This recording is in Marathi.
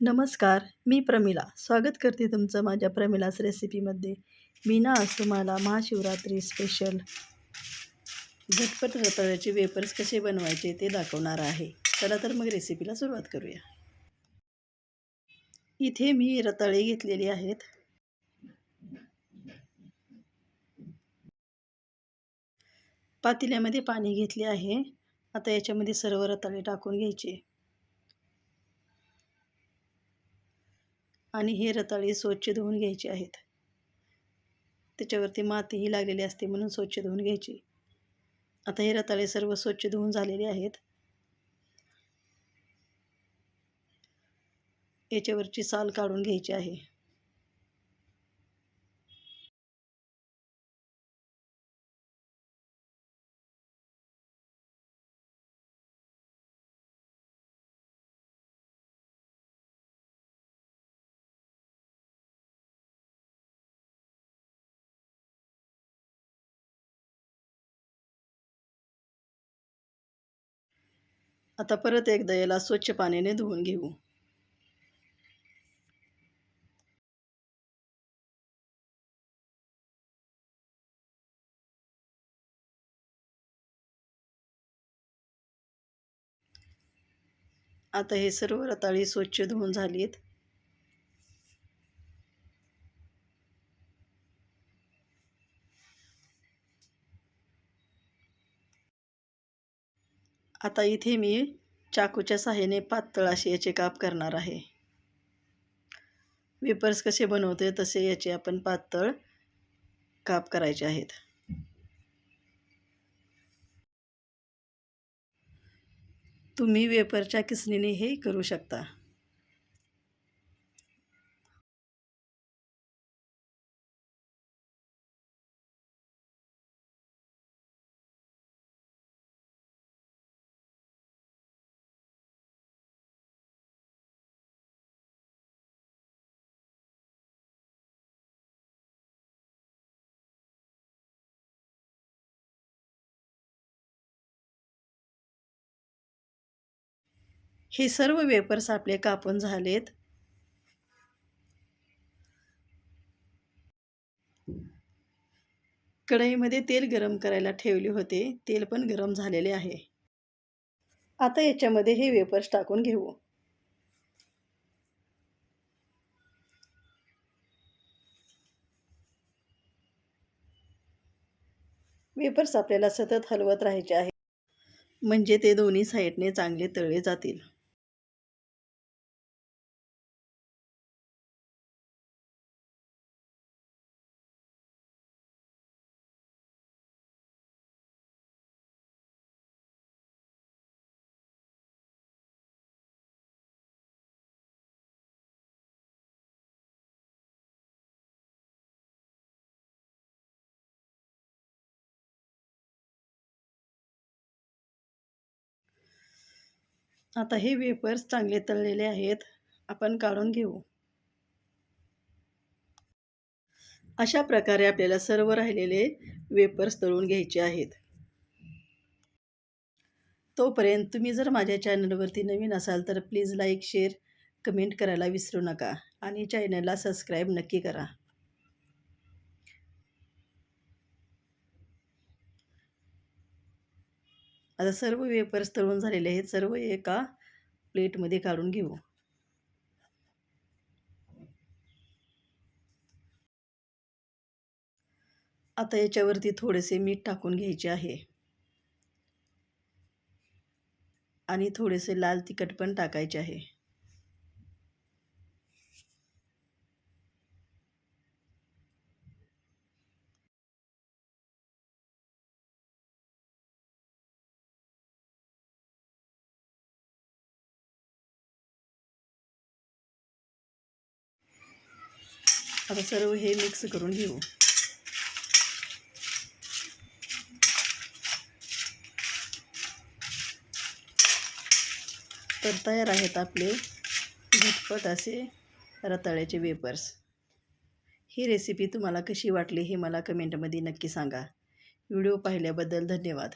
नमस्कार मी प्रमिला. स्वागत करते तुमचं माझ्या प्रमिलास रेसिपीमध्ये. मी ना आज तुम्हाला महाशिवरात्री स्पेशल झटपट रताळ्याचे वेपर्स कसे बनवायचे ते दाखवणार आहे. चला तर मग रेसिपीला सुरुवात करूया. इथे मी रताळे घेतलेली आहेत. पातेल्यामध्ये पाणी घेतले आहे. आता याच्यामध्ये सर्व रताळे टाकून घ्यायचे. आणि हे रताळे स्वच्छ धुवून घ्यायचे आहेत. त्याच्यावरती मातीही लागलेली असते म्हणून स्वच्छ धुवून घ्यायची. आता हे रताळे सर्व स्वच्छ धुवून झालेले आहेत. याच्यावरची साल काढून घ्यायची आहे. आता परत एकदा याला स्वच्छ पाण्याने धुवून घेऊ. आता हे सर्व रताळी स्वच्छ धुवून झालीत. आता इथे मी चाकूच्या साह्याने पातळ असे याचे काप करणार आहे. वेपर्स कसे बनवते तसे याचे आपण पातळ काप करायचे आहेत. तुम्ही वेपरच्या किसणीने हे करू शकता. हे सर्व वेपर्स आपले कापून झालेत. कढईमध्ये तेल गरम करायला ठेवले होते. तेल पण गरम झालेले आहे. आता याच्यामध्ये हे वेपर्स टाकून घेऊ. वेपर्स आपल्याला सतत हलवत राहायचे आहे म्हणजे ते दोन्ही साईडने चांगले तळले जातील. आता हे वेपर्स चांगले तळलेले आहेत. आपण काढून घेऊ. अशा प्रकारे आपल्याला सर्व राहिलेले वेपर्स तळून घ्यायचे आहेत. तोपर्यंत तुम्ही जर माझ्या चॅनलवरती नवीन असाल तर प्लीज लाईक शेअर कमेंट करायला विसरू नका आणि चॅनलला सबस्क्राईब नक्की करा. आता सर्व वेपर्स तळून झालेले आहेत. सर्व एका प्लेटमध्ये काढून घेऊ. आता याच्यावरती थोडेसे मीठ टाकून घ्यायचे आहे. आणि थोडेसे लाल तिखट पण टाकायचे आहे. आता सर्व हे मिक्स करून घेऊ. तर तयार आहेत आपले झटपट असे रताळ्याचे वेपर्स. ही रेसिपी तुम्हाला कशी वाटली हे मला कमेंटमध्ये नक्की सांगा. व्हिडिओ पाहिल्याबद्दल धन्यवाद.